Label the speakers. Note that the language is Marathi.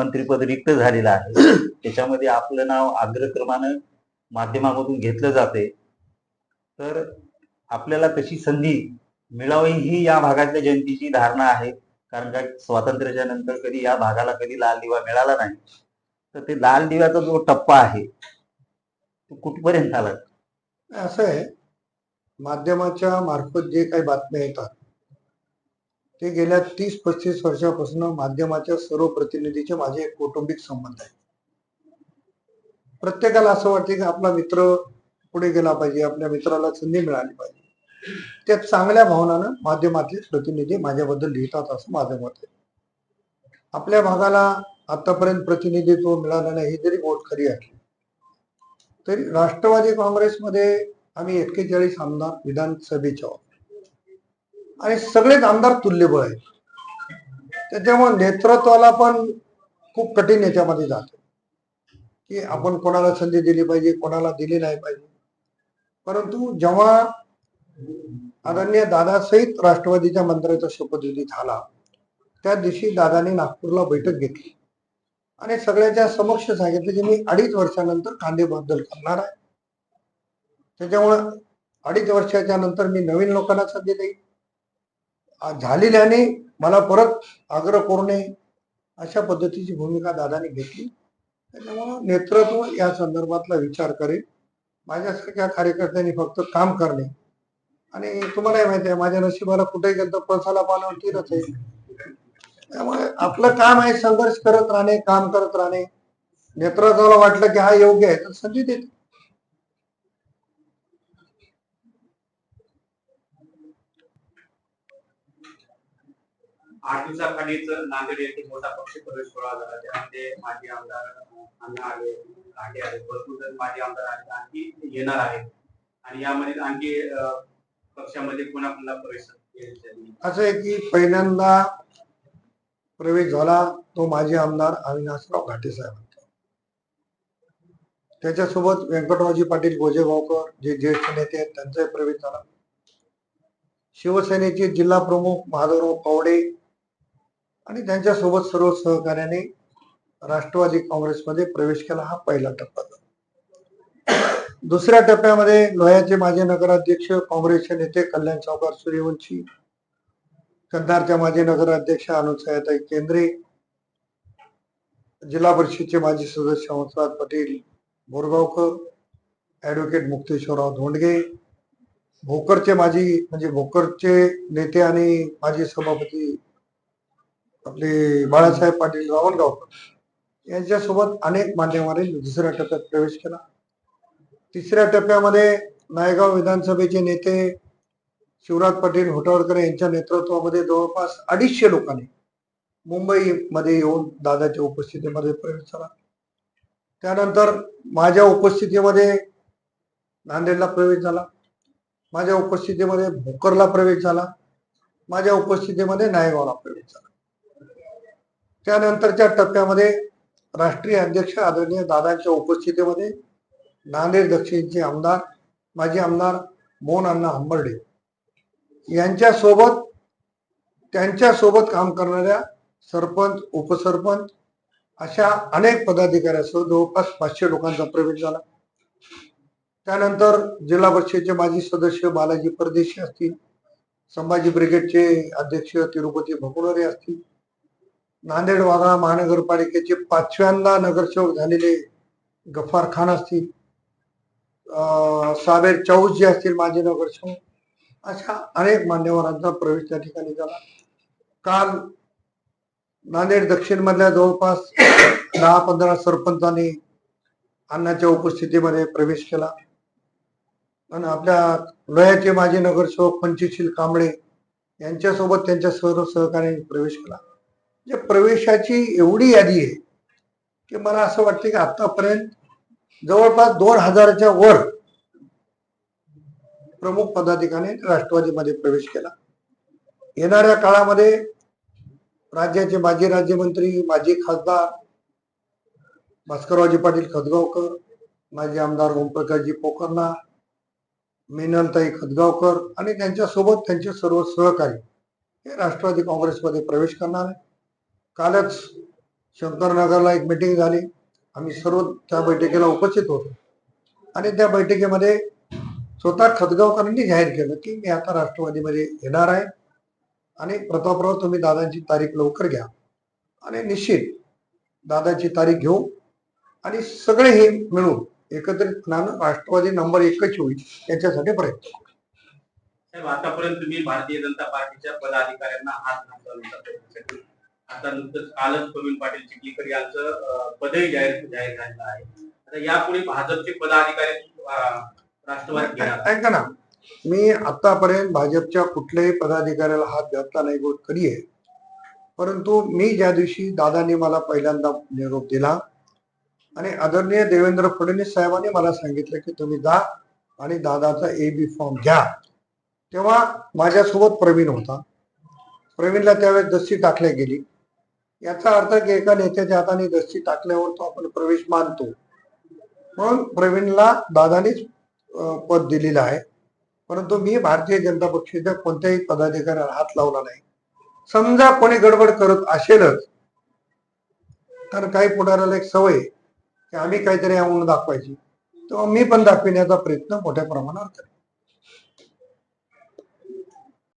Speaker 1: मंत्रीपद रिक्त झालेलं आहे. त्याच्यामध्ये आपलं नाव अग्रक्रमानं माध्यमामधून घेतलं जाते. तर आपल्याला तशी संधी मिळावी ही या भागातल्या जनतेची धारणा आहे. कारण का स्वातंत्र्याच्या नंतर कधी या भागाला कधी लाल दिवा मिळाला नाही. तर ते लाल दिव्याचा जो टप्पा आहे तो कुठपर्यंत आला?
Speaker 2: असं आहे. माध्यमाच्या मार्फत जे काही बातम्या येतात ते गेल्या तीस पस्तीस वर्षापासून माध्यमाच्या सर्व प्रतिनिधीचे माझे एक कौटुंबिक संबंध आहेत. प्रत्येकाला असं वाटते की आपला मित्र पुढे गेला पाहिजे आपल्या मित्राला संधी मिळाली पाहिजे. त्या चांगल्या भावनानं माध्यमातले प्रतिनिधी माझ्याबद्दल लिहितात असं माझं मत आहे. आपल्या भागाला आतापर्यंत प्रतिनिधित्व मिळालं नाही ही जरी गोष्ट खरी आहे तरी राष्ट्रवादी काँग्रेसमध्ये आम्ही एक्केचाळीस आमदार विधानसभेच्या आहोत. आणि सगळेच आमदार तुल्यबळ आहेत. त्याच्यामुळे नेतृत्वाला पण खूप कठीण याच्यामध्ये जात. की आपण कोणाला संधी दिली पाहिजे कोणाला दिली नाही पाहिजे. परंतु जेव्हा आदरणीय दादासहित राष्ट्रवादीच्या मंत्र्याचा शपथविधी झाला त्या दिवशी दादाने नागपूरला बैठक घेतली. आणि सगळ्याच्या समक्ष सांगितलं की मी अडीच वर्षानंतर कांदे बदल करणार आहे. त्याच्यामुळं अडीच वर्षाच्या नंतर मी नवीन लोकांना संधी देईन. झालेल्याने मला परत आग्रह करू नये अशा पद्धतीची भूमिका दादाने घेतली. त्याच्यामुळं नेतृत्व या संदर्भातला विचार करेल माझ्यासारख्या कार्यकर्त्यांनी फक्त काम करणे. आणि तुम्हालाही माहिती आहे माझ्या नशिबाला कुठे गेलं तर पळसाला पाण्यावर तीरच आहे. त्यामुळे आपलं काम आहे संघर्ष करत राहणे काम करत राहणे. नेतृत्वाला वाटलं की हा योग्य आहे तर संधी देते.
Speaker 3: आठ दिवसाखालीच नांदेड येथे मोठा पक्ष प्रवेश सोहळा झाला. त्यामध्ये माजी आमदार अण्णा आले कांडे आले भरपूर जण माजी आमदार आले आणखी येणार आहेत. आणि यामध्ये आणखी पक्षामध्ये कोणा कोणाला प्रवेश
Speaker 2: असं आहे की पहिल्यांदा प्रवेश झाला तो माजी आमदार अविनाशराव घाटे साहेब. त्याच्यासोबत व्यंकटरावजी पाटील गोजेगावकर जे ज्येष्ठ नेते आहेत त्यांचाही प्रवेश झाला. शिवसेनेचे जिल्हा प्रमुख माधवराव कवडे आणि त्यांच्यासोबत सर्व सहकार्याने राष्ट्रवादी काँग्रेसमध्ये प्रवेश केला हा पहिला टप्पा. दुसऱ्या टप्प्यामध्ये लोह्याचे माजी नगराध्यक्ष काँग्रेसचे नेते कल्याण सावकार सूर्यवंशी कंधारच्या माजी नगराध्यक्ष अनुसयाताई केंद्रे जिल्हा परिषदचे माजी सदस्य हंसराज पटेल बोरगावकर ॲडव्होकेट मुक्तेश्वरराव धोंडगे भोकरचे माजी म्हणजे भोकरचे नेते आणि माजी सभापती आपले बाळासाहेब पाटील रावणगावकर यांच्यासोबत अनेक मान्यवरांनी दुसऱ्या टप्प्यात प्रवेश केला. तिसऱ्या टप्प्यामध्ये नायगाव विधानसभेचे नेते शिवराज पाटील होटाळकर यांच्या नेतृत्वामध्ये जवळपास अडीचशे लोकांनी मुंबईमध्ये येऊन दादाच्या उपस्थितीमध्ये प्रवेश झाला. त्यानंतर माझ्या उपस्थितीमध्ये नांदेडला प्रवेश झाला. माझ्या उपस्थितीमध्ये भोकरला प्रवेश झाला. माझ्या उपस्थितीमध्ये नायगावला प्रवेश झाला. त्यानंतरच्या टप्प्यामध्ये राष्ट्रीय अध्यक्ष आदरणीय दादांच्या उपस्थितीमध्ये नांदेड दक्षिणचे आमदार माजी आमदार मोहन अण्णा हंबर्डे यांच्यासोबत त्यांच्यासोबत काम करणाऱ्या सरपंच उपसरपंच अशा अनेक पदाधिकाऱ्यासह जवळपास पाचशे लोकांचा प्रवेश झाला. त्यानंतर जिल्हा परिषदेचे माजी सदस्य बालाजी परदेशी असतील संभाजी ब्रिगेडचे अध्यक्ष तिरुपती भकुनरे असतील नांदेड वाघाळा महानगरपालिकेचे पाचव्यांदा नगरसेवक झालेले गफार खान असतील अं, साबेर चौस जे असतील माजी नगरसेवक अशा अनेक मान्यवरांचा प्रवेश त्या ठिकाणी झाला. काल नांदेड दक्षिण मधल्या जवळपास दहा पंधरा सरपंचांनी अण्णाच्या उपस्थितीमध्ये प्रवेश केला. आणि आपल्या लोह्याचे माजी नगरसेवक पंचशील कांबळे यांच्यासोबत त्यांच्या सर्व सहकार्याने प्रवेश केला. म्हणजे प्रवेशाची एवढी यादी आहे की मला असं वाटतं की आतापर्यंत जवळपास दोन हजाराच्या वर प्रमुख पदाधिकाऱ्यांनी राष्ट्रवादीमध्ये प्रवेश केला. येणाऱ्या काळामध्ये राज्याचे माजी राज्यमंत्री माजी खासदार भास्कररावजी पाटील खदगावकर माजी आमदार ओमप्रकाशजी पोकर्णा मिनलताई खदगावकर आणि त्यांच्यासोबत त्यांचे सर्व सहकारी हे राष्ट्रवादी काँग्रेसमध्ये प्रवेश करणार आहे कालच शंकरनगरला एक मिटिंग झाली. आम्ही सर्व त्या बैठकीला उपस्थित होतो. आणि त्या बैठकीमध्ये स्वतः खतगावकरांनी जाहीर केलं की मी आता राष्ट्रवादीमध्ये येणार आहे. आणि प्रतापराव तुम्ही दादांची तारीख लवकर घ्या. आणि निश्चित दादाची तारीख घेऊ. आणि सगळे हे मिळून एकत्रितपणानं राष्ट्रवादी नंबर एकच होईल याच्यासाठी प्रयत्न. करू.
Speaker 3: साहेब आतापर्यंत तुम्ही भारतीय जनता पार्टीच्या पदाधिकाऱ्यांना हात घातला आता नुकतंच कालच प्रवीण पाटील चिखलीकर यांचं पदही जाहीर जाहीर झालेलं आहे. आता यापुढे भाजपचे पदाधिकारी राष्ट्रवादी
Speaker 2: ऐका ना. मी आतापर्यंत भाजपच्या कुठल्याही पदाधिकाऱ्याला हात घातला नाही गोष्ट कधी आहे? परंतु मी ज्या दिवशी दादांनी मला पहिल्यांदा निरोप दिला आणि आदरणीय देवेंद्र फडणवीस साहेबांनी मला सांगितलं की तुम्ही जा आणि दादाचा ए बी फॉर्म घ्या. तेव्हा माझ्यासोबत प्रवीण होता. प्रवीणला त्यावेळेस दस्ती टाकल्या गेली. याचा अर्थ की एका नेत्याच्या हाताने दस्ती टाकल्यावर तो आपण प्रवेश मानतो. म्हणून प्रवीणला दादानीच पद दिलेलं आहे. परंतु मी भारतीय जनता पक्षाच्या कोणत्याही पदाधिकाऱ्याला हात लावला नाही. समजा कोणी गडबड करत असेलच तर काही पुढाऱ्याला एक सवय की आम्ही काहीतरी म्हणून दाखवायची. तेव्हा मी पण दाखविण्याचा प्रयत्न मोठ्या प्रमाणावर करेन.